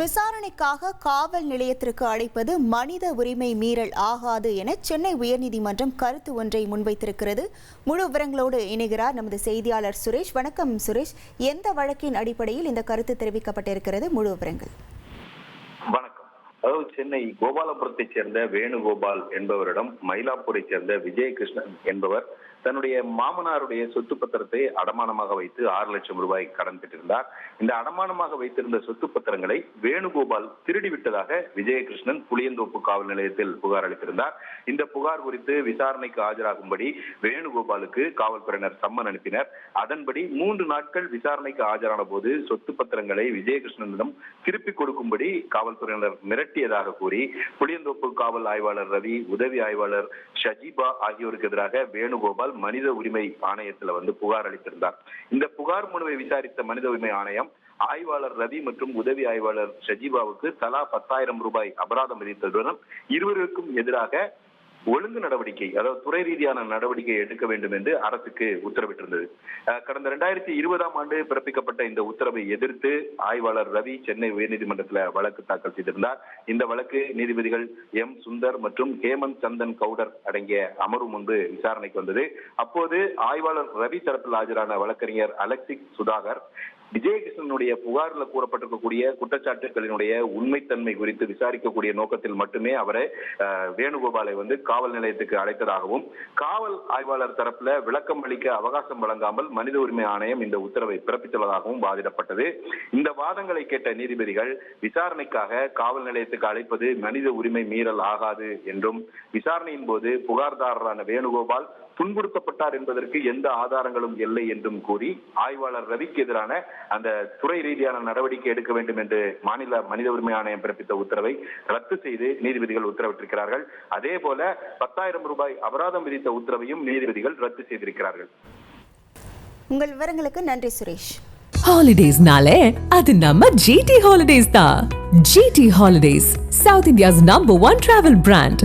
விசாரணைக்காக காவல் நிலையத்திற்கு அழைப்பது மனித உரிமை மீறல் ஆகாது என சென்னை உயர்நீதிமன்றம் கருத்து ஒன்றை முன்வைத்திருக்கிறது. முழு விவரங்களோடு இணைகிறார் நமது செய்தியாளர் சுரேஷ். வணக்கம் சுரேஷ். எந்த வழக்கின் அடிப்படையில் இந்த கருத்து தெரிவிக்கப்பட்டிருக்கிறது? முழு விவரங்கள். வணக்கம். அதாவது சென்னை கோபாலபுரத்தை சேர்ந்த வேணுகோபால் என்பவரிடம் மயிலாப்பூரை சேர்ந்த விஜயகிருஷ்ணன் என்பவர் தன்னுடைய மாமனாருடைய சொத்து பத்திரத்தை அடமானமாக வைத்து ஆறு லட்சம் ரூபாய் கடன் பெற்றிருந்தார். இந்த அடமானமாக வைத்திருந்த சொத்து பத்திரங்களை வேணுகோபால் திருடி விட்டதாக விஜயகிருஷ்ணன் புளியந்தோப்பு காவல் நிலையத்தில் புகார் அளித்திருந்தார். இந்த புகார் குறித்து விசாரணைக்கு ஆஜராகும்படி வேணுகோபாலுக்கு காவல்துறையினர் சம்மன் அனுப்பினர். அதன்படி மூன்று நாட்கள் விசாரணைக்கு ஆஜரான போது சொத்து பத்திரங்களை விஜயகிருஷ்ணனிடம் திருப்பிக் கொடுக்கும்படி காவல்துறையினர் மிரட்டி மிரட்டியதாக கூறி புளியந்தோப்பு காவல் ஆய்வாளர் ரவி உதவி ஆய்வாளர் ஷஜீபா ஆகியோருக்கு எதிராக வேணுகோபால் மனித உரிமை ஆணையத்துல வந்து புகார் அளித்திருந்தார். இந்த புகார் மனுவை விசாரித்த மனித உரிமை ஆணையம் ஆய்வாளர் ரவி மற்றும் உதவி ஆய்வாளர் ஷஜீபாவுக்கு தலா பத்தாயிரம் ரூபாய் அபராதம் விதித்ததுடன் இருவருக்கும் எதிராக ஒழுங்கு நடவடிக்கை அதாவது துறை ரீதியான நடவடிக்கை எடுக்க வேண்டும் என்று அரசுக்கு உத்தரவிட்டிருந்தது. கடந்த இரண்டாயிரத்தி இருபதாம் ஆண்டு பிறப்பிக்கப்பட்ட இந்த உத்தரவை எதிர்த்து ஆய்வாளர் ரவி சென்னை உயர்நீதிமன்றத்தில் வழக்கு தாக்கல் செய்திருந்தார். இந்த வழக்கு நீதிபதிகள் எம் சுந்தர் மற்றும் ஹேமந்த் சந்தன் கவுடர் அடங்கிய அமர்வு முன்பு விசாரணைக்கு வந்தது. அப்போது ஆய்வாளர் ரவி தரப்பில் ஆஜரான வழக்கறிஞர் அலெக்சிக் சுதாகர் விஜயகிருஷ்ணனுடைய புகாரில் கூறப்பட்டிருக்கக்கூடிய குற்றச்சாட்டுகளினுடைய உண்மைத்தன்மை குறித்து விசாரிக்கக்கூடிய நோக்கத்தில் மட்டுமே அவரை வேணுகோபாலை வந்து காவல் நிலையத்துக்கு அழைத்ததாகவும் காவல் ஆய்வாளர் தரப்புல விளக்கம் அளிக்க அவகாசம் வழங்காமல் மனித உரிமை ஆணையம் இந்த உத்தரவை பிறப்பித்துள்ளதாகவும் வாதிடப்பட்டது. இந்த வாதங்களை கேட்ட நீதிபதிகள் விசாரணைக்காக காவல் நிலையத்துக்கு அழைப்பது மனித உரிமை மீறல் ஆகாது என்றும் விசாரணையின் போது புகார்தாரரான வேணுகோபால் துன்புறுத்தப்பட்டார் என்பதற்கு எந்த ஆதாரங்களும் இல்லை என்றும் கூறி ஆய்வாளர் ரவிக்கு எதிரான அந்த துறை ரீதியான நடவடிக்கை எடுக்க வேண்டும் என்று மாநில மனித உரிமை ஆணையம் பிறப்பித்த உத்தரவை ரத்து செய்து நீதிபதிகள் உத்தரவிட்டிருக்கிறார்கள். அதே போல பத்தாயிரம் ரூபாய் அபராதம் விதித்த உத்தரவையும் நீதிபதிகள் ரத்து செய்திருக்கிறார்கள். உங்கள் விவரங்களுக்கு நன்றி சுரேஷ். ஹாலிடேஸ்னாலே அது நம்ம ஜிடி ஹாலிடேஸ் தான். GT holidays south India's number one travel brand